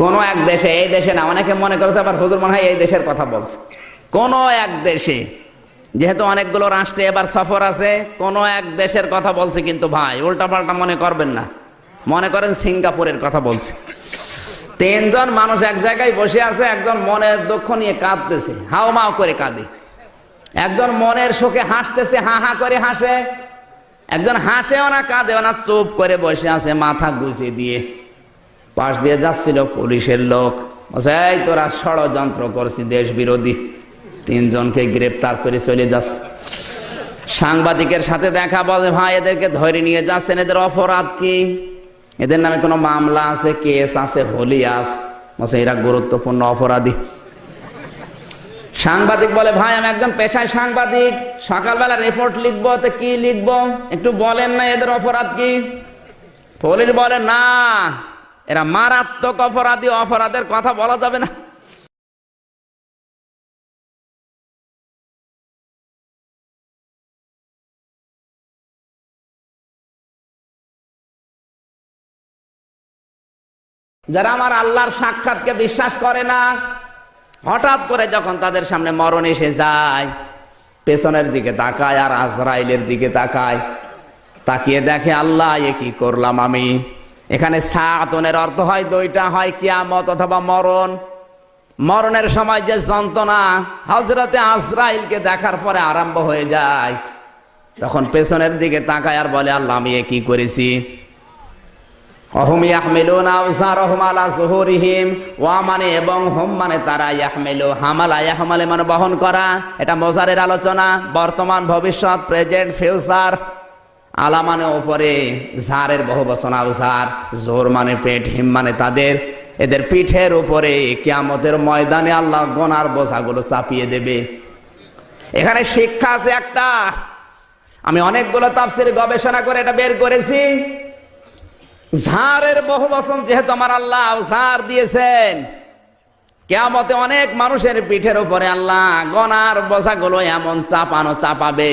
কোন এক দেশে, এই দেশে না, অনেকে মনে করেছে আবার হুজুর মনে হয় এই দেশের কথা বলছে। কোন এক দেশে, যেহেতু অনেকগুলো রাষ্ট্রে এবার সফর আছে, কোন এক দেশের কথা বলছে কিন্তু ভাই, উল্টাপাল্টা মনে করবেন না। মনে করেন সিঙ্গাপুরের কথা বলছে। তিনজন মানুষ এক জায়গায় বসে আছে, একজন মনের দুঃখ নিয়ে কাঁদতেছে, হাও মাও করে কাঁদে। একজন মনের শোকে হাসতেছে, হা হা করে হাসে। একজন হাসেও না, কাঁদেও না, চুপ করে বসে আছে, মাথা গুছিয়ে দিয়ে। পাশ দিয়ে যাচ্ছিল পুলিশের লোক। এই তোরা ষড়যন্ত্র করছি দেশ বিরোধী। তিনজনকে গ্রেপ্তার করে চলে যাচ্ছে সাংবাদিকের সাথে দেখা বলে, ভাই, এদেরকে ধরে নিয়ে যাচ্ছেন, এদের অপরাধ কি? এদের নামে কোনো মামলা আছে, কেস আছে হোলি আছে বলছে, এরা গুরুত্বপূর্ণ অপরাধী। সাংবাদিক বলে, ভাই, আমি একদম পেশায় সাংবাদিক। সকালবেলা রিপোর্ট লিখব, তো কি লিখব? একটু বলেন না এদের অপরাধ কি? পুলিশ বলে, না এরা মারাত্মক অপরাধী, অপরাধের কথা বলা যাবে না। যারা আমার আল্লাহর সাক্ষাৎকে বিশ্বাস করে না, হঠাৎ করে যখন তাদের সামনে মরণ এসে যায়, পেছনের দিকে তাকায় আর আজরাইলের দিকে তাকায়, তাকিয়ে দেখে, আল্লাহ, এ কি করলাম আমি? এখানে সাতনের অর্থ হয় দুইটা হয় কিয়ামত অথবা মরণ। মরণের সময় যে যন্ত্রণা হজরতে আজরাইলকে দেখার পরে আরম্ভ হয়ে যায়। তখন পেছনের দিকে তাকায় আর বলে, আল্লাহ, আমি কি করেছি? মানে এবং হোম মানে মানে বহন করা। এটা মজারের আলোচনা। বর্তমান, ভবিষ্যৎ, প্রেজেন্ট, ফিউচার। আলা মানে ওপরে ঝাড়ের বহু বচন আউসার জোর মানে পেট, হিম মানে তাদের। এদের পিঠের উপরে কিয়ামতের ময়দানে আল্লাহ গোনার বোঝাগুলো চাপিয়ে দেবে। এখানে শিক্ষা আছে একটা। আমি অনেকগুলো তাফসির গবেষণা করে এটা বের করেছি। ঝাড়ের বহু বচন যেহেতু আমার আল্লাহ ঝাড় দিয়েছেন, কেয়ামতে অনেক মানুষের পিঠের উপরে আল্লাহ গনার বোঝাগুলো এমন চাপানো, চাপাবে।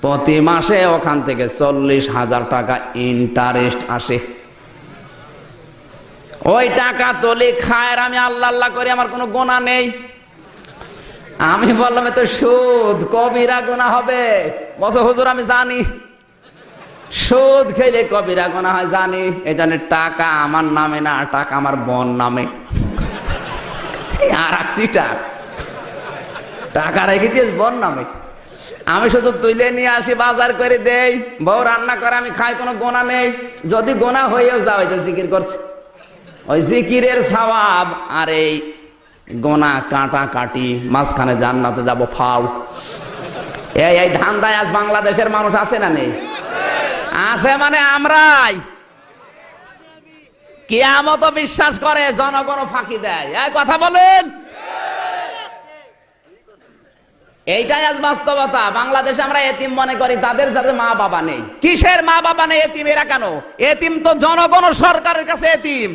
প্রতি মাসে ওখান থেকে চল্লিশ হাজার টাকা ইন্টারেস্ট আসে। ওই টাকা তোলে, খায়ের আমি আল্লাহ আল্লাহ করে, আমার কোনো গোনা নেই। আমি বললাম তো সুদ, কবিরা গোনা হবে? বছর হুজুর, আমি জানি। সুদ খেলে কবিরা গোনা হয়, জানি। জন্য টাকা আমার নামে না, টাকা আমার বোন নামে। আর টাকা রেখে দিয়েছ, বোন নামে। আমি শুধু তুলে নিয়ে আসি, বাজার করে দেই। বউ রান্না করে, আমি খাই, কোনো গোনা নেই। যদি গোনা হয়েও যাও যে জিকির করছে। ওই জিকিরের সওয়াব আর এই গোনা কাটা কাটি, মাঝখানে জান্নাতে যাব, ফাউ। এই এই ধান্দায় আজ বাংলাদেশের মানুষ আছে না নেই? আছে মানে আমরাই। কিয়ামত বিশ্বাস করে, জনগণ ফাঁকি দেয়। এই কথা বলেন। এইটাই আজ বাস্তবতা। বাংলাদেশে আমরা এতিম মনে করি, তাদের যাদের মা বাবা নেই। কিসের মা বাবা নেই এতিম? এরা কেন? এতিম তো জনগণ সরকারের কাছে এতিম।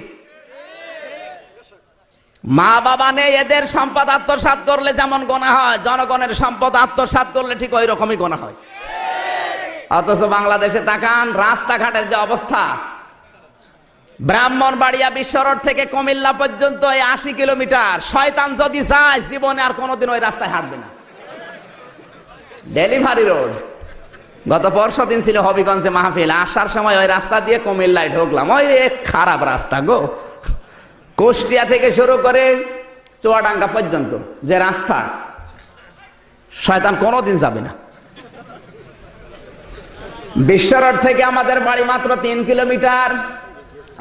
মা বাবা নেই, এদের সম্পদ আত্মসাৎ করলে যেমন গোনা হয়, জনগণের সম্পদ আত্মসাৎ করলে ঠিক ওই রকমই গোনা হয়। অথচ বাংলাদেশে তাকান, রাস্তাঘাটের যে অবস্থা। ব্রাহ্মণবাড়িয়া বিশ্ব রোড থেকে কুমিল্লা পর্যন্ত এই আশি কিলোমিটার। শয়তান যদি চায়, জীবনে আর কোনোদিন ওই রাস্তায় হাঁটবে না। Delivery road. গত পরশু দিন ছিল হবিগঞ্জে মাহফিল, আসার সময় ওই রাস্তা দিয়ে কুমিল্লায় ঢুকলাম। ওই খারাপ রাস্তা গো। কুষ্টিয়া থেকে শুরু করে চুয়াডাঙ্গা পর্যন্ত যে রাস্তা, শয়তান কোনোদিন যাবে না। বিশ্বরোড থেকে আমাদের বাড়ি মাত্র তিন কিলোমিটার।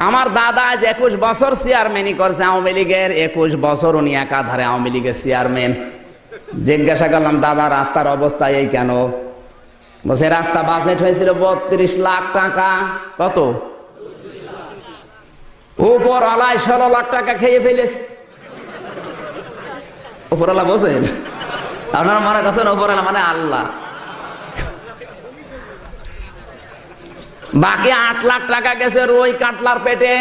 আমার দাদা আজ একুশ বছর চেয়ারম্যানই করছে আওয়ামী লীগের। একুশ বছর উনি একাধারে আওয়ামী লীগের চেয়ারম্যান জিজ্ঞাসা করলাম, দাদা, রাস্তার অবস্থা এই কেন? বলছে, রাস্তা বাজেট হয়েছিল বত্রিশ লাখ টাকা। কত? উপর আলাই ষোলো লাখ টাকা খেয়ে ফেলেছে। উপরওয়ালা বোঝেন আপনারা মনে করছেন উপরওয়ালা মানে আল্লাহ? বাকি আট লাখ টাকা গেছে রই কাতলার পেটে।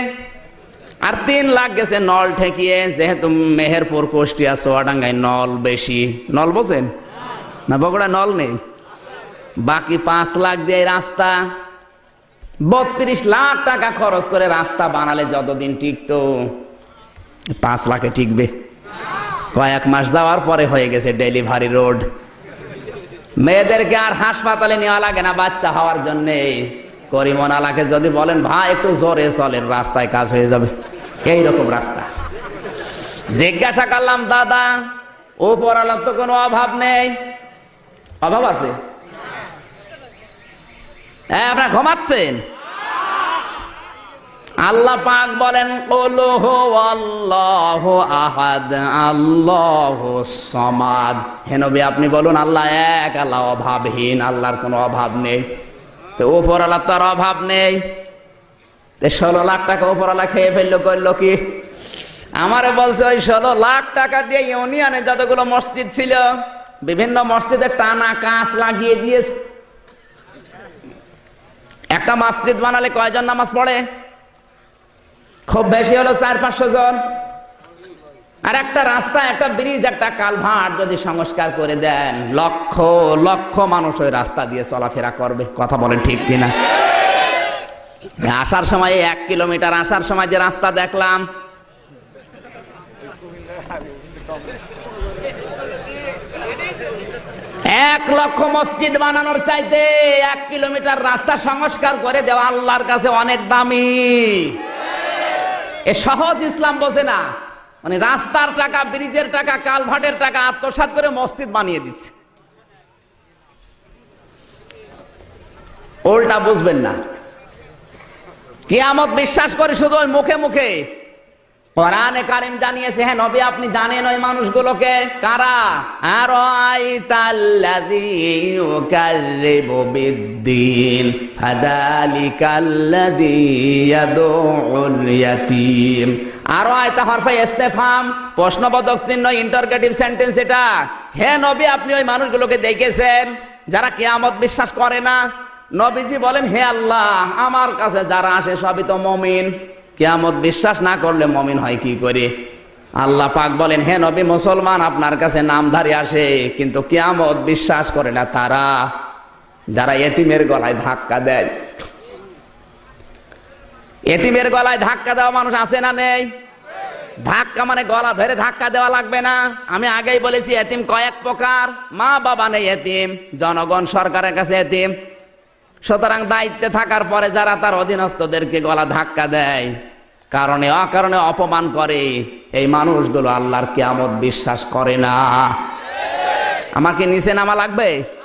আর তিন লাখ গেছে নল ঠেকিয়ে, যেহেতু মেহেরপুর, কুষ্টিয়া সোয়াডাঙ্গায় নল বেশি। নল বোঝেন? না বগুড়া নল নেই? বাকি পাঁচ লাখ দিয়ে রাস্তা। বত্রিশ লাখ টাকা খরচ করে রাস্তা বানালে যতদিন টিকতো, পাঁচ লাখে টিকবে। কয়েক মাস যাওয়ার পরে হয়ে গেছে ডেলিভারি রোড। মেয়েদেরকে আর হাসপাতালে নেওয়া লাগে না, বাচ্চা হওয়ার জন্যে। করিমন আলাকে যদি বলেন, ভাই, একটু জোরে চলেন, রাস্তায় কাজ হয়ে যাবে। এই রকম রাস্তা। জিজ্ঞাসা করলাম, দাদা ওপর আলার তো কোনো অভাব নেই? অভাব আছে? হ্যাঁ আপনারা ঘুমাচ্ছেন? আল্লাহ পাক বলেন আল্লাহ আহাদ, আল্লাহ সমাদ। হেনবি আপনি বলুন, আল্লাহ এক, আল্লাহ অভাবহীন, আল্লাহর কোনো অভাব নেই। তো ওপর আল্লাহ তার অভাব নেই। ষোলো লাখ টাকা ওপর আল্লাহ খেয়ে ফেলল, করল কি? আমারে বলছে, ওই ষোলো লাখ টাকা দিয়ে ইউনিয়নে যতগুলো মসজিদ ছিল, বিভিন্ন মসজিদে টানা কাঁচ লাগিয়ে দিয়েছে। একটা মসজিদ বানালে কয়জন নামাজ পড়ে? খুব বেশি হলো চার পাঁচশো জন। আর একটা রাস্তা, একটা ব্রিজ একটা কালভার্ট যদি সংস্কার করে দেন, লক্ষ লক্ষ মানুষ ওই রাস্তা দিয়ে চলাফেরা করবে। কথা বলেন ঠিক কিনা? আসার সময় এক কিলোমিটার, আসার সময় যে রাস্তা দেখলাম, এক লক্ষ মসজিদ বানানোর চাইতে এক কিলোমিটার রাস্তা সংস্কার করে দেওয়া আল্লাহর কাছে অনেক দামি। এ সহজ ইসলাম বোঝে না। মানে রাস্তার টাকা, ব্রিজের টাকা কালভাটের টাকা আত্মসাত করে মসজিদ বানিয়ে দিচ্ছে। ওল্টা বুঝবেন না। কেয়ামত বিশ্বাস করে শুধু ওই মুখে মুখে কোরআনে কারিম জানিয়েছে হ্যাঁ নবী, আপনি জানেন ওই মানুষগুলোকে? কারা? আর আর আয়তা হরফে ইস্তেফাম, প্রশ্নবোধক চিহ্ন, ইন্টারগেটিভ সেন্টেন্স এটা। হে নবী, আপনি ওই মানুষগুলোকে দেখেছেন, যারা কিয়ামত বিশ্বাস করে না? নবীজি বলেন, হে আল্লাহ, আমার কাছে যারা আসে সবই তো মমিন। কিয়ামত বিশ্বাস না করলে মমিন হয় কি করে? আল্লাহ পাক বলেন, হে নবী, মুসলমান আপনার কাছে নামধারী আসে, কিন্তু কেয়ামত বিশ্বাস করে না তারা। যারা এতিমের গলায় ধাক্কা দেয়। এতিমের গলায় ধাক্কা দেওয়া মানুষ আছে না নেই? ধাক্কা মানে গলা ধরে ধাক্কা দেওয়া লাগবে না। আমি আগেই বলেছি, এতিম কয়েক প্রকার। মা বাবা নেই এতিম, জনগণ সরকারের কাছে এতিম। সুতরাং দায়িত্বে থাকার পরে যারা তার অধীনস্থদেরকে গলা ধাক্কা দেয় কারণে, অকারণে অপমান করে। এই মানুষগুলো আল্লাহর কেয়ামত বিশ্বাস করে না। আমাকে নিচে নামা লাগবে?